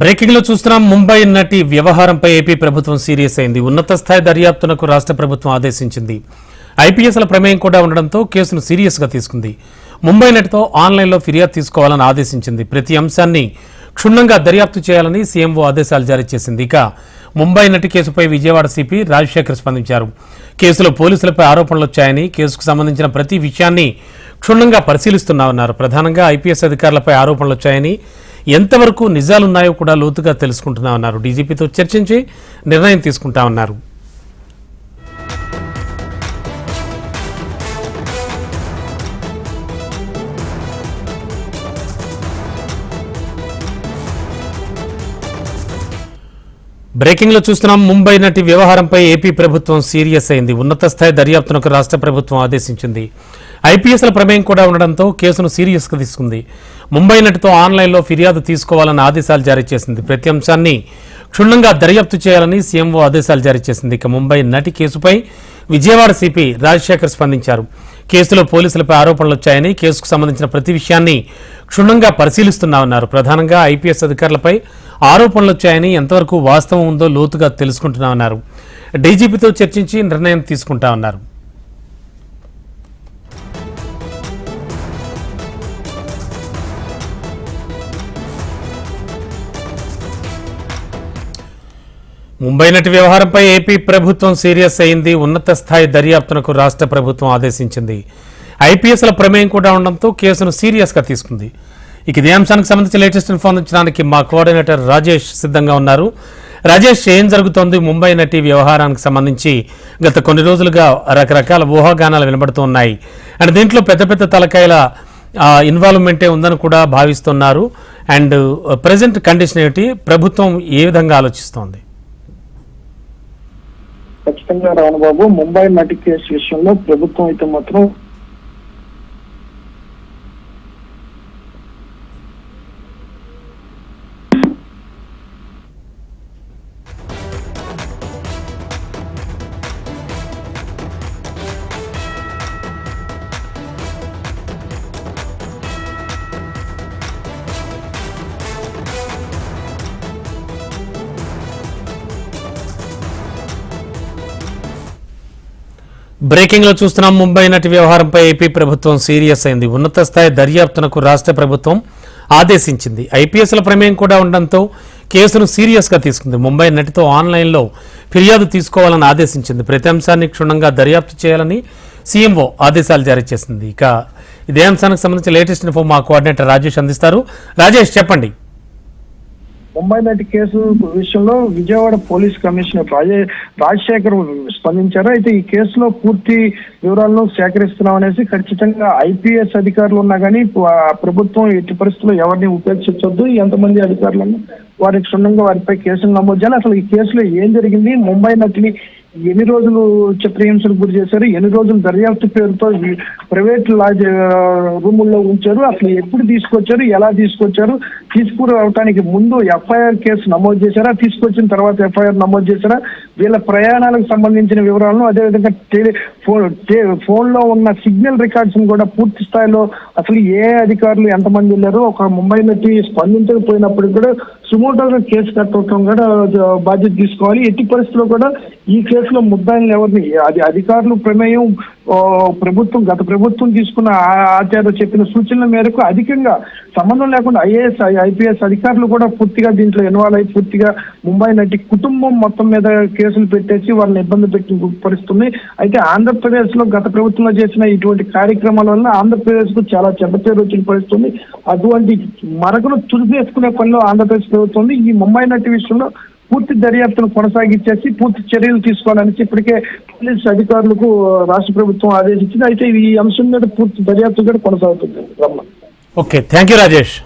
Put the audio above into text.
బ్రేకింగ్లో చూస్తున్నాం ముంబై నటి వ్యవహారంపై ఏపీ ప్రభుత్వం సీరియస్ అయింది. ఉన్నత స్థాయి దర్యాప్తునకు రాష్ట్ర ప్రభుత్వం ఆదేశించింది. ఐపీఎస్ల ప్రమేయం కూడా ఉండడంతో కేసును సీరియస్గా తీసుకుంది. ముంబై నటితో ఆన్లైన్లో ఫిర్యాదు తీసుకోవాలని ఆదేశించింది. ప్రతి అంశాన్ని క్షుణ్ణంగా దర్యాప్తు చేయాలని సీఎంఓ ఆదేశాలు జారీ చేసింది. ఇక ముంబై నటి కేసుపై విజయవాడ సిపి రాజశేఖర్ స్పందించారు. కేసులో పోలీసులపై ఆరోపణలు వచ్చాయని కేసుకు సంబంధించిన ప్రతి విషయాన్ని క్షుణ్ణంగా పరిశీలిస్తున్నామన్నారు. ప్రధానంగా ఐపీఎస్ అధికారులపై ఆరోపణలు వచ్చాయని ఎంతవరకు నిజాలున్నాయో కూడా లోతుగా తెలుసుకుంటున్నామన్నారు డీజీపీతో చర్చించి నిర్ణయం తీసుకుంటామన్నారు బ్రేకింగ్లో చూస్తున్నాం ముంబై నటి వ్యవహారంపై ఏపీ ప్రభుత్వం సీరియస్ అయింది. ఉన్నత స్థాయి దర్యాప్తునకు రాష్ట్ర ప్రభుత్వం ఆదేశించింది. ఐపీఎస్ల ప్రమేయం కూడా ఉండడంతో కేసును సీరియస్గా తీసుకుంది. ముంబై నటితో ఆన్లైన్లో ఫిర్యాదు తీసుకోవాలని ఆదేశాలు జారీ చేసింది. ప్రతి అంశాన్ని క్షుణ్ణంగా దర్యాప్తు చేయాలని సీఎంఓ ఆదేశాలు జారీ చేసింది. ఇక ముంబై నటి కేసుపై విజయవాడ సిపి రాజశేఖర్ స్పందించారు. కేసులో పోలీసులపై ఆరోపణలు వచ్చాయని కేసుకు సంబంధించిన ప్రతి విషయాన్ని క్షుణ్ణంగా పరిశీలిస్తున్నామన్నారు. ప్రధానంగా ఐపీఎస్ అధికారులపై ఆరోపణలు వచ్చాయని ఎంతవరకు వాస్తవం ఉందో లోతుగా తెలుసుకుంటున్నామన్నారు. డీజీపీతో చర్చించి నిర్ణయం తీసుకుంటామన్నారు. ముంబై నటి వ్యవహారంపై ఏపీ ప్రభుత్వం సీరియస్ అయింది. ఉన్నత స్థాయి దర్యాప్తునకు రాష్ట్ర ప్రభుత్వం ఆదేశించింది. ఐపీఎస్ల ప్రమేయం కూడా ఉండడంతో కేసును సీరియస్గా తీసుకుంది. ఇక ఇదే అంశానికి సంబంధించి లేటెస్ట్ ఇన్ఫార్మ్ మా కోఆర్డినేటర్ రాజేష్ సిద్ధంగా ఉన్నారు. రాజేష్ ఏం జరుగుతోంది? ముంబై నటి వ్యవహారానికి సంబంధించి గత కొన్ని రోజులుగా రకరకాల ఊహాగానాలు వినబడుతూ ఉన్నాయి. అండ్ దీంట్లో పెద్ద పెద్ద తలకాయల ఇన్వాల్వ్మెంటే ఉందని కూడా భావిస్తున్నారు. అండ్ ప్రజెంట్ కండిషన్ ఏమిటి? ప్రభుత్వం ఏ విధంగా ఆలోచిస్తోంది? ఖచ్చితంగా రావణ బాబు. ముంబై నటి కేసు విషయంలో ప్రభుత్వం అయితే మాత్రం బ్రేకింగ్లో చూస్తున్నాం ముంబై నటి వ్యవహారంపై ఏపీ ప్రభుత్వం సీరియస్ అయింది. ఉన్నత స్థాయి దర్యాప్తునకు రాష్ట్ర ప్రభుత్వం ఆదేశించింది. ఐపీఎస్ల ప్రమేయం కూడా ఉండడంతో కేసును సీరియస్గా తీసుకుంది. ముంబై నటితో ఆన్లైన్లో ఫిర్యాదు తీసుకోవాలని ఆదేశించింది. ప్రతి అంశాన్ని క్షుణ్ణంగా దర్యాప్తు చేయాలని సీఎంఓ ఆదేశాలు జారీ చేసింది. ఇక ఇదే అంశానికి సంబంధించి లేటెస్ట్ ఇన్ఫో మా కోఆర్డినేటర్ రాజేష్ అందిస్తారు. రాజేష్ చెప్పండి. ముంబై నటి కేసు విషయంలో విజయవాడ పోలీస్ కమిషనర్ రాజే రాజశేఖర్ స్పందించారు. అయితే ఈ కేసులో పూర్తి వివరాలను సేకరిస్తున్నాం అనేసి ఖచ్చితంగా ఐపీఎస్ అధికారులు ఉన్నా కానీ ప్రభుత్వం ఎట్టి పరిస్థితుల్లో ఎవరిని ఉపేక్షించొద్దు. ఎంతమంది అధికారులను వారికి క్షుణ్ణంగా వారిపై కేసులు నమోదు చేయాలి. అసలు ఈ కేసులో ఏం జరిగింది? ముంబై నటిని ఎన్ని రోజులు చిత్రహింసలు గురి చేశారు? ఎన్ని రోజులు దర్యాప్తు పేరుతో ప్రైవేట్ లాజ్ రూముల్లో ఉంచారు? అసలు ఎప్పుడు తీసుకొచ్చారు? ఎలా తీసుకొచ్చారు? తీసుకురావటానికి ముందు ఎఫ్ఐఆర్ కేసు నమోదు చేశారా? తీసుకొచ్చిన తర్వాత ఎఫ్ఐఆర్ నమోదు చేశారా? వీళ్ళ ప్రయాణాలకు సంబంధించిన వివరాలను అదేవిధంగా టెలి ఫోన్ ఫోన్లో ఉన్న సిగ్నల్ రికార్డ్స్ కూడా పూర్తి స్థాయిలో అసలు ఏ అధికారులు ఎంతమంది వెళ్ళారు ఒక ముంబై నటి స్పందించకపోయినప్పటికీ కూడా సుమోటోగా కేసు కట్టడం కూడా బాధ్యత తీసుకోవాలి. ఎట్టి పరిస్థితుల్లో కూడా ఈ కేసులో ముద్దాయిలు ఎవరిని అది అధికారులు ప్రమేయం ప్రభుత్వం గత ప్రభుత్వం తీసుకున్న ఆచార్య చెప్పిన సూచనల మేరకు అధికంగా సంబంధం లేకుండా ఐఏఎస్ ఐపీఎస్ అధికారులు కూడా పూర్తిగా దీంట్లో ఇన్వాల్వ్ అయి పూర్తిగా ముంబై నటి కుటుంబం మొత్తం మీద కేసులు పెట్టేసి వాళ్ళని ఇబ్బంది పెట్టి పరిస్థితుంది అయితే ఆంధ్రప్రదేశ్లో గత ప్రభుత్వంలో చేసిన ఇటువంటి కార్యక్రమాల వల్ల ఆంధ్రప్రదేశ్కు చాలా చెడ్డ పేరు వచ్చిన పరిస్థితుంది. అటువంటి మరకను తుడిపేసుకునే పనిలో ఆంధ్రప్రదేశ్ ప్రభుత్వం ఈ ముంబై నటి విషయంలో పూర్తి దర్యాప్తును కొనసాగించేసి పూర్తి చర్యలు తీసుకోవాలని ఇప్పటికే పోలీస్ అధికారులకు రాష్ట్ర ప్రభుత్వం ఆదేశించింది. అయితే ఈ అంశం మీద పూర్తి దర్యాప్తు కూడా కొనసాగుతుంది. Okay thank you Rajesh.